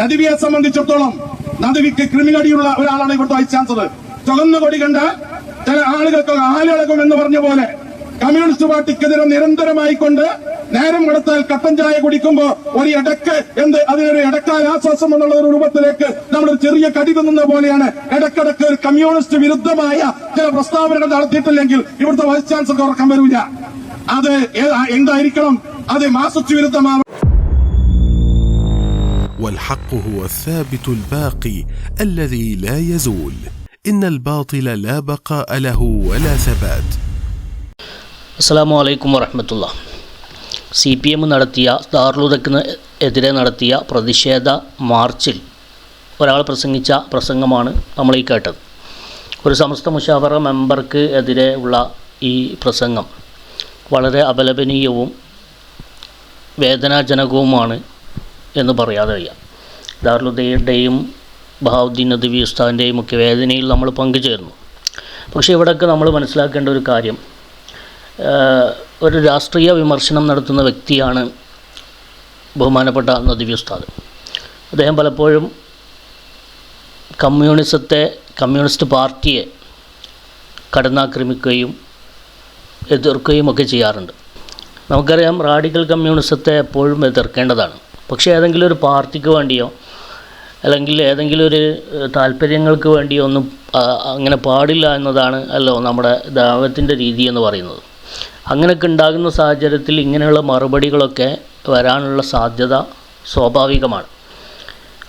നദിവിയെ സംബന്ധിച്ചിടത്തോളം നദിവിക്ക് ക്രിമിനടിയുള്ള ഒരാളാണ് ഇവിടുത്തെ വൈസ് ചാൻസലർ ചുവന്ന കൊടി കണ്ട ചില ആളുകൾക്ക് ആലിളകും എന്ന് പറഞ്ഞ പോലെ കമ്മ്യൂണിസ്റ്റ് പാർട്ടിക്കെതിരെ നിരന്തരമായി കൊണ്ട് നേരം കൊടുത്താൽ കട്ടൻ ചായ കുടിക്കുമ്പോ ഒരു ഇടയ്ക്ക് എന്ത് അതിനൊരു ഇടക്കാൽ ആശ്വാസം എന്നുള്ള ഒരു രൂപത്തിലേക്ക് നമ്മളൊരു ചെറിയ കടി തിന്നുന്ന പോലെയാണ് ഇടക്കിടക്ക് ഒരു കമ്മ്യൂണിസ്റ്റ് വിരുദ്ധമായ ചില പ്രസ്താവനകൾ നടത്തിയിട്ടില്ലെങ്കിൽ ഇവിടുത്തെ വൈസ് ചാൻസലർക്ക് ഉറക്കം വരില്ല അത് എന്തായിരിക്കണം? അത് മാസച്ച് വിരുദ്ധമാവണം والحق هو الثابت الباقي الذي لا يزول ان الباطل لا بقاء له ولا ثبات അസ്സാം വലൈക്കും വറഹമത്തുള്ള സി പി എം നടത്തിയ ദാറുലുദക്കിന് എതിരെ നടത്തിയ പ്രതിഷേധ മാർച്ചിൽ ഒരാൾ പ്രസംഗിച്ച പ്രസംഗമാണ് നമ്മൾ ഈ കേട്ടത് ഒരു സമസ്ത മുഷാവറ മെമ്പർക്ക് എതിരെ ഉള്ള ഈ പ്രസംഗം വളരെ അപലപനീയവും വേദനാജനകവുമാണ് എന്ന് പറയാതെ വയ്യ. ദാറുലുദയുടെയും ബഹാവുദ്ദീൻ നദവി ഉസ്താദിന്റെയും ഒക്കെ വേദനയിൽ നമ്മൾ പങ്കുചേർന്നു. പക്ഷേ ഇവിടെയൊക്കെ നമ്മൾ മനസ്സിലാക്കേണ്ട ഒരു കാര്യം ഒരു രാഷ്ട്രീയ വിമർശനം നടത്തുന്ന വ്യക്തിയാണ് ബഹുമാനപ്പെട്ട നദവി ഉസ്താദ്. അദ്ദേഹം പലപ്പോഴും കമ്മ്യൂണിസത്തെ കമ്മ്യൂണിസ്റ്റ് പാർട്ടിയെ കടന്നാക്രമിക്കുകയും എതിർക്കുകയും ഒക്കെ ചെയ്യാറുണ്ട്. നമുക്കറിയാം റാഡിക്കൽ കമ്മ്യൂണിസത്തെ എപ്പോഴും എതിർക്കേണ്ടതാണ്. പക്ഷേ ഏതെങ്കിലും ഒരു പാർട്ടിക്ക് വേണ്ടിയോ അല്ലെങ്കിൽ ഏതെങ്കിലും ഒരു താല്പര്യങ്ങൾക്ക് വേണ്ടിയോ ഒന്നും അങ്ങനെ പാടില്ല എന്നതാണ് അല്ലോ നമ്മുടെ ദാവത്തിന്റെ രീതി എന്ന് പറയുന്നത്. അങ്ങനെയൊക്കെ ഉണ്ടാകുന്ന സാഹചര്യത്തിൽ ഇങ്ങനെയുള്ള മറുപടികളൊക്കെ വരാനുള്ള സാധ്യത സ്വാഭാവികമാണ്.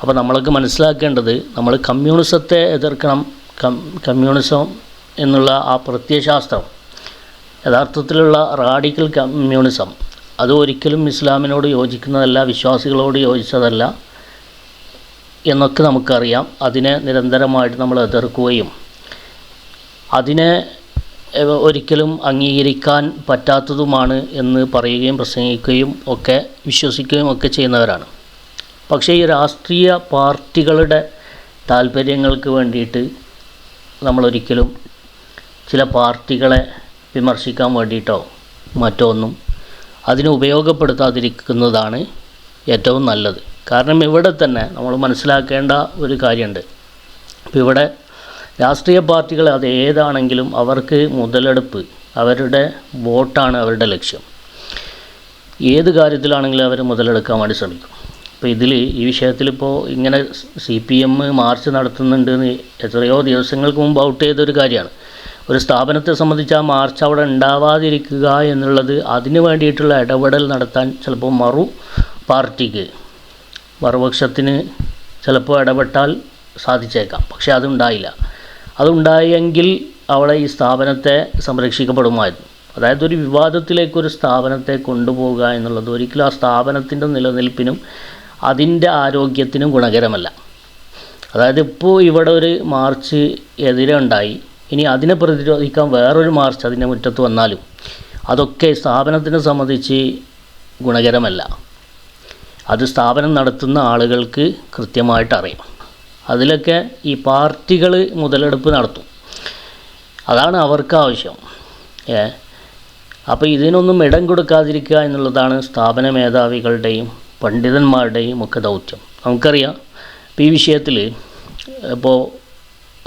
അപ്പോൾ നമ്മളൊക്കെ മനസ്സിലാക്കേണ്ടത് നമ്മൾ കമ്മ്യൂണിസത്തെ എതിർക്കണം കമ്മ്യൂണിസം എന്നുള്ള ആ പ്രത്യയശാസ്ത്രം യഥാർത്ഥത്തിലുള്ള റാഡിക്കൽ കമ്മ്യൂണിസം അത് ഒരിക്കലും ഇസ്ലാമിനോട് യോജിക്കുന്നതല്ല വിശ്വാസികളോട് യോജിച്ചതല്ല എന്നൊക്കെ നമുക്കറിയാം. അതിനെ നിരന്തരമായിട്ട് നമ്മൾ എതിർക്കുകയും അതിനെ ഒരിക്കലും അംഗീകരിക്കാൻ പറ്റാത്തതുമാണ് എന്ന് പറയുകയും പ്രസംഗിക്കുകയും ഒക്കെ വിശ്വസിക്കുകയും ഒക്കെ ചെയ്യുന്നവരാണ്. പക്ഷേ ഈ രാഷ്ട്രീയ പാർട്ടികളുടെ താല്പര്യങ്ങൾക്ക് വേണ്ടിയിട്ട് നമ്മളൊരിക്കലും ചില പാർട്ടികളെ വിമർശിക്കാൻ വേണ്ടിയിട്ടോ മറ്റോ ഒന്നും അതിനെ ഉപയോഗപ്പെടുത്താതിരിക്കുന്നതാണ് ഏറ്റവും നല്ലത്. കാരണം ഇവിടെ തന്നെ നമ്മൾ മനസ്സിലാക്കേണ്ട ഒരു കാര്യമുണ്ട്. അപ്പോൾ ഇവിടെ രാഷ്ട്രീയ പാർട്ടികൾ അത് ഏതാണെങ്കിലും അവർക്ക് മുതലെടുപ്പ് അവരുടെ വോട്ടാണ് അവരുടെ ലക്ഷ്യം. ഏത് കാര്യത്തിലാണെങ്കിലും അവർ മുതലെടുക്കാൻ വേണ്ടി ശ്രമിക്കും. അപ്പോൾ ഇതിൽ ഈ വിഷയത്തിലിപ്പോൾ ഇങ്ങനെ സി പി എം മാർച്ച് നടത്തുന്നുണ്ട് എത്രയോ ദിവസങ്ങൾക്ക് മുമ്പ് ഔട്ട് ചെയ്തൊരു കാര്യമാണ്. ഒരു സ്ഥാപനത്തെ സംബന്ധിച്ച് ആ മാർച്ച് അവിടെ ഉണ്ടാവാതിരിക്കുക എന്നുള്ളത് അതിന് വേണ്ടിയിട്ടുള്ള ഇടപെടൽ നടത്താൻ ചിലപ്പോൾ മറു പാർട്ടിക്ക്. മറുപക്ഷത്തിന് ചിലപ്പോൾ ഇടപെട്ടാൽ സാധിച്ചേക്കാം. പക്ഷേ അതുണ്ടായില്ല. അതുണ്ടായെങ്കിൽ അവിടെ ഈ സ്ഥാപനത്തെ സംരക്ഷിക്കപ്പെടുമായിരുന്നു. അതായത് ഒരു വിവാദത്തിലേക്ക് ഒരു സ്ഥാപനത്തെ കൊണ്ടുപോകുക എന്നുള്ളത് ഒരിക്കലും ആ സ്ഥാപനത്തിന്റെ നിലനിൽപ്പിനും അതിന്റെ ആരോഗ്യത്തിനും ഗുണകരമല്ല. അതായത് ഇപ്പോൾ ഇവിടെ ഒരു മാർച്ച് എതിരെ ഉണ്ടായി. ഇനി അതിനെ പ്രതിരോധിക്കാൻ വേറൊരു മാർച്ച് അതിന്റെ മുറ്റത്ത് വന്നാലും അതൊക്കെ സ്ഥാപനത്തിനെ സംബന്ധിച്ച് ഗുണകരമല്ല. അത് സ്ഥാപനം നടത്തുന്ന ആളുകൾക്ക് കൃത്യമായിട്ട് അറിയാം. അതിലൊക്കെ ഈ പാർട്ടികൾ മുതലെടുപ്പ് നടത്തും. അതാണ് അവർക്ക് ആവശ്യം. ഏ? അപ്പോൾ ഇതിനൊന്നും ഇടം കൊടുക്കാതിരിക്കുക എന്നുള്ളതാണ് സ്ഥാപന മേധാവികളുടെയും പണ്ഡിതന്മാരുടെയും ഒക്കെ ദൗത്യം. നമുക്കറിയാം ഇപ്പോൾ ഈ വിഷയത്തിൽ ഇപ്പോൾ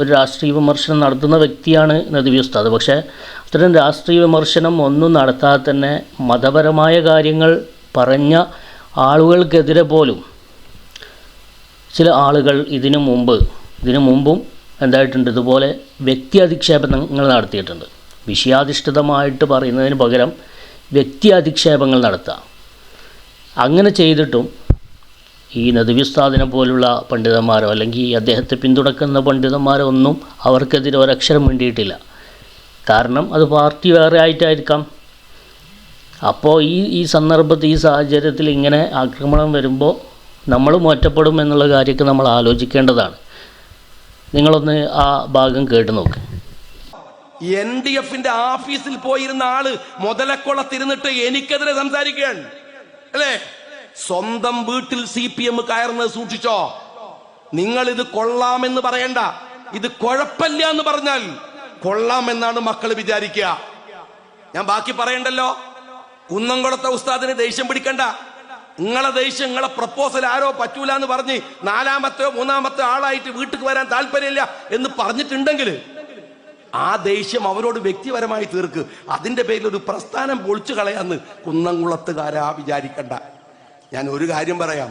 ഒരു രാഷ്ട്രീയ വിമർശനം നടത്തുന്ന വ്യക്തിയാണ് നദവി ഉസ്താദ്. പക്ഷേ അത്തരം രാഷ്ട്രീയ വിമർശനം ഒന്നും നടത്താതെ തന്നെ മതപരമായ കാര്യങ്ങൾ പറഞ്ഞ ആളുകൾക്കെതിരെ പോലും ചില ആളുകൾ ഇതിനു മുമ്പ് ഇതിനു മുമ്പും എന്തായിട്ടുണ്ട്? ഇതുപോലെ വ്യക്തി അധിക്ഷേപങ്ങൾ നടത്തിയിട്ടുണ്ട്. വിഷയാധിഷ്ഠിതമായിട്ട് പറയുന്നതിന് പകരം വ്യക്തി അധിക്ഷേപങ്ങൾ നടത്തുക അങ്ങനെ ചെയ്തിട്ടും ഈ നദുവിസ്താദിനെ പോലുള്ള പണ്ഡിതന്മാരോ അല്ലെങ്കിൽ അദ്ദേഹത്തെ പിന്തുണക്കുന്ന പണ്ഡിതന്മാരോ ഒന്നും അവർക്കെതിരെ ഒരക്ഷരം വേണ്ടിയിട്ടില്ല കാരണം അത് പാർട്ടി വേറെ ആയിട്ടായിരിക്കാം. അപ്പോൾ ഈ ഈ സന്ദർഭത്തിൽ ഈ സാഹചര്യത്തിൽ ഇങ്ങനെ ആക്രമണം വരുമ്പോൾ നമ്മൾ ഒറ്റപ്പെടും എന്നുള്ള കാര്യമൊക്കെ നമ്മൾ ആലോചിക്കേണ്ടതാണ്. നിങ്ങളൊന്ന് ആ ഭാഗം കേട്ട് നോക്ക്. എൻ ഡി എഫിന്റെ ആഫീസിൽ പോയിരുന്ന ആൾ മുതലക്കുളത്തിരുന്നിട്ട് എനിക്കെതിരെ സംസാരിക്കുകയാണ് അല്ലേ? സ്വന്തം വീട്ടിൽ സി പി എം കയറുന്നത് സൂക്ഷിച്ചോ? നിങ്ങൾ ഇത് കൊള്ളാമെന്ന് പറയണ്ട. ഇത് കുഴപ്പമില്ല എന്ന് പറഞ്ഞാൽ കൊള്ളാമെന്നാണ് മക്കൾ വിചാരിക്കുക. ഞാൻ ബാക്കി പറയണ്ടല്ലോ? കുന്നംകുളത്തെ ഉസ്താദിന് ദേഷ്യം പിടിക്കണ്ട. നിങ്ങളെ ദേഷ്യം നിങ്ങളെ പ്രപ്പോസൽ ആരോ പറ്റൂല എന്ന് പറഞ്ഞ് നാലാമത്തെയോ മൂന്നാമത്തെ ആളായിട്ട് വീട്ടിൽ വരാൻ താല്പര്യമില്ല എന്ന് പറഞ്ഞിട്ടുണ്ടെങ്കിൽ ആ ദേഷ്യം അവരോട് വ്യക്തിപരമായി തീർക്ക്. അതിന്റെ പേരിൽ ഒരു പ്രസ്ഥാനം പൊളിച്ചു കളയാന്ന് കുന്നംകുളത്തുകാരാ വിചാരിക്കണ്ട. ഞാൻ ഒരു കാര്യം പറയാം.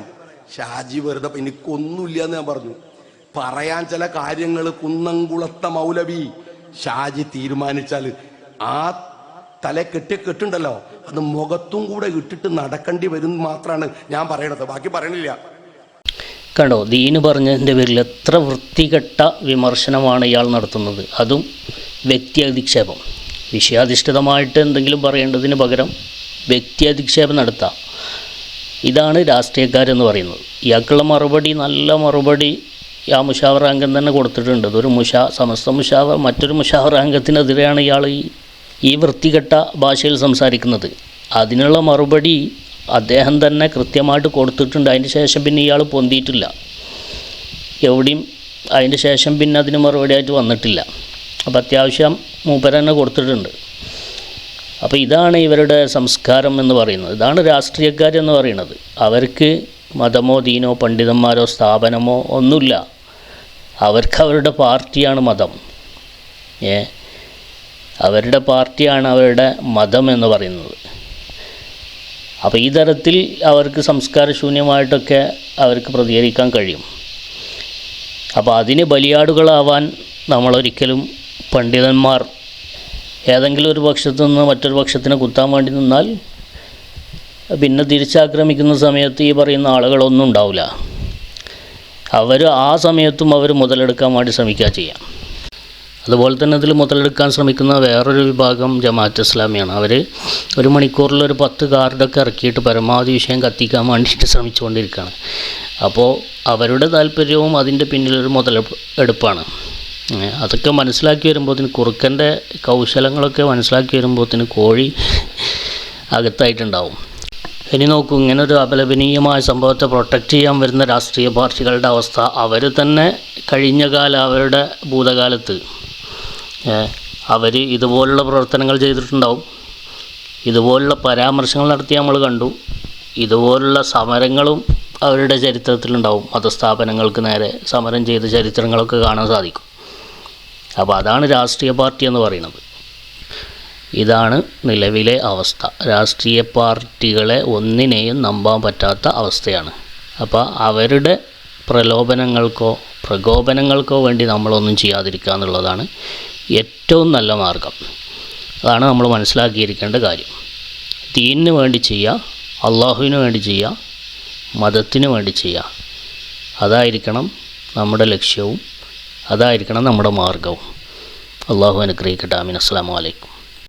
ഷാജി വെറുതെ എനിക്കൊന്നുമില്ല എന്ന് ഞാൻ പറഞ്ഞു. പറയാൻ ചില കാര്യങ്ങൾ കുന്നംകുളത്ത മൗലവി ഷാജി തീരുമാനിച്ചാൽ ആ തല കെട്ടി കെട്ടുണ്ടല്ലോ. അത് മുഖത്തും കൂടെ ഇട്ടിട്ട് നടക്കേണ്ടി വരും മാത്രമാണ് ഞാൻ പറയണത്. ബാക്കി പറയണില്ല. കണ്ടോ ദീന് പറഞ്ഞതിന്റെ പേരിൽ എത്ര വൃത്തികെട്ട വിമർശനമാണ് ഇയാൾ നടത്തുന്നത്. അതും വ്യക്തി അധിക്ഷേപം വിഷയാധിഷ്ഠിതമായിട്ട് എന്തെങ്കിലും പറയേണ്ടതിന് പകരം വ്യക്തി അധിക്ഷേപം നടത്താം. ഇതാണ് രാഷ്ട്രീയക്കാരെന്ന് പറയുന്നത്. ഇയാൾക്കുള്ള മറുപടി നല്ല മറുപടി ആ മുഷാവർ അംഗം തന്നെ കൊടുത്തിട്ടുണ്ട്. അതൊരു മുഷാ സമസ്ത മുഷാവർ മറ്റൊരു മുഷാവർ അംഗത്തിനെതിരെയാണ് ഇയാൾ ഈ ഈ വൃത്തികെട്ട ഭാഷയിൽ സംസാരിക്കുന്നത്. അതിനുള്ള മറുപടി അദ്ദേഹം തന്നെ കൃത്യമായിട്ട് കൊടുത്തിട്ടുണ്ട്. അതിന് ശേഷം പിന്നെ ഇയാൾ പൊന്തിയിട്ടില്ല. എവിടെയും അതിന് ശേഷം പിന്നെ അതിന് മറുപടിയായിട്ട് വന്നിട്ടില്ല. അപ്പോൾ അത്യാവശ്യം മൂപ്പര തന്നെ കൊടുത്തിട്ടുണ്ട്. അപ്പോൾ ഇതാണ് ഇവരുടെ സംസ്കാരം എന്ന് പറയുന്നത്. ഇതാണ് രാഷ്ട്രീയക്കാരെന്ന് പറയുന്നത്. അവർക്ക് മതമോ ദീനോ പണ്ഡിതന്മാരോ സ്ഥാപനമോ ഒന്നുമില്ല. അവർക്ക് അവരുടെ പാർട്ടിയാണ് മതം. ഏ? അവരുടെ പാർട്ടിയാണ് അവരുടെ മതം എന്ന് പറയുന്നത്. അപ്പോൾ ഈ തരത്തിൽ അവർക്ക് സംസ്കാരശൂന്യമായിട്ടൊക്കെ അവർക്ക് പ്രതികരിക്കാൻ കഴിയും. അപ്പോൾ അതിന് ബലിയാടുകളാവാൻ നമ്മളൊരിക്കലും പണ്ഡിതന്മാർ ഏതെങ്കിലും ഒരു പക്ഷത്തു നിന്ന് മറ്റൊരു പക്ഷത്തിനെ കുത്താൻ വേണ്ടി നിന്നാൽ പിന്നെ തിരിച്ചാക്രമിക്കുന്ന സമയത്ത് ഈ പറയുന്ന ആളുകളൊന്നും ഉണ്ടാവില്ല. അവർ ആ സമയത്തും അവർ മുതലെടുക്കാൻ വേണ്ടി ശ്രമിക്കുക ചെയ്യാം. അതുപോലെ തന്നെ ഇതിൽ മുതലെടുക്കാൻ ശ്രമിക്കുന്ന വേറൊരു വിഭാഗം ജമാഅത്ത് ഇസ്ലാമിയാണ്. അവർ ഒരു മണിക്കൂറിൽ ഒരു പത്ത് കാർഡൊക്കെ ഇറക്കിയിട്ട് പരമാവധി വിഷയം കത്തിക്കാൻ വേണ്ടിയിട്ട് ശ്രമിച്ചുകൊണ്ടിരിക്കുകയാണ്. അപ്പോൾ അവരുടെ താല്പര്യവും അതിന്റെ പിന്നിലൊരു മുതലെടുപ്പ് എടുപ്പാണ്. ഏ, അതൊക്കെ മനസ്സിലാക്കി വരുമ്പോഴത്തേന് കുറുക്കന്റെ കൗശലങ്ങളൊക്കെ മനസ്സിലാക്കി വരുമ്പോഴത്തേന് കോഴി അകത്തായിട്ടുണ്ടാവും. ഇനി നോക്കൂ ഇങ്ങനെ ഒരു അപലപനീയമായ സംഭവത്തെ പ്രൊട്ടക്റ്റ് ചെയ്യാൻ വരുന്ന രാഷ്ട്രീയ പാർട്ടികളുടെ അവസ്ഥ അവർ തന്നെ കഴിഞ്ഞ കാലം അവരുടെ ഭൂതകാലത്ത്. അവർ ഇതുപോലുള്ള പ്രവർത്തനങ്ങൾ ചെയ്തിട്ടുണ്ടാവും. ഇതുപോലുള്ള പരാമർശങ്ങൾ നടത്തി നമ്മൾ കണ്ടു. ഇതുപോലുള്ള സമരങ്ങളും അവരുടെ ചരിത്രത്തിലുണ്ടാവും. മതസ്ഥാപനങ്ങൾക്ക് നേരെ സമരം ചെയ്ത ചരിത്രങ്ങളൊക്കെ കാണാൻ സാധിക്കും. അപ്പോൾ അതാണ് രാഷ്ട്രീയ പാർട്ടി എന്ന് പറയുന്നത്. ഇതാണ് നിലവിലെ അവസ്ഥ. രാഷ്ട്രീയ പാർട്ടികളെ ഒന്നിനെയും നമ്പാൻ പറ്റാത്ത അവസ്ഥയാണ്. അപ്പോൾ അവരുടെ പ്രലോഭനങ്ങൾക്കോ പ്രകോപനങ്ങൾക്കോ വേണ്ടി നമ്മളൊന്നും ചെയ്യാതിരിക്കുക എന്നുള്ളതാണ് ഏറ്റവും നല്ല മാർഗം. അതാണ് നമ്മൾ മനസ്സിലാക്കിയിരിക്കേണ്ട കാര്യം. ദീനിന് വേണ്ടി ചെയ്യുക അള്ളാഹുവിന് വേണ്ടി ചെയ്യുക മതത്തിന് വേണ്ടി ചെയ്യുക. അതായിരിക്കണം നമ്മുടെ ലക്ഷ്യവും അതായിരിക്കണം നമ്മുടെ മാർഗവും അള്ളാഹു അനുഗ്രഹിക്കട്ടെ. ആമീൻ. അസ്സാം വലൈക്കും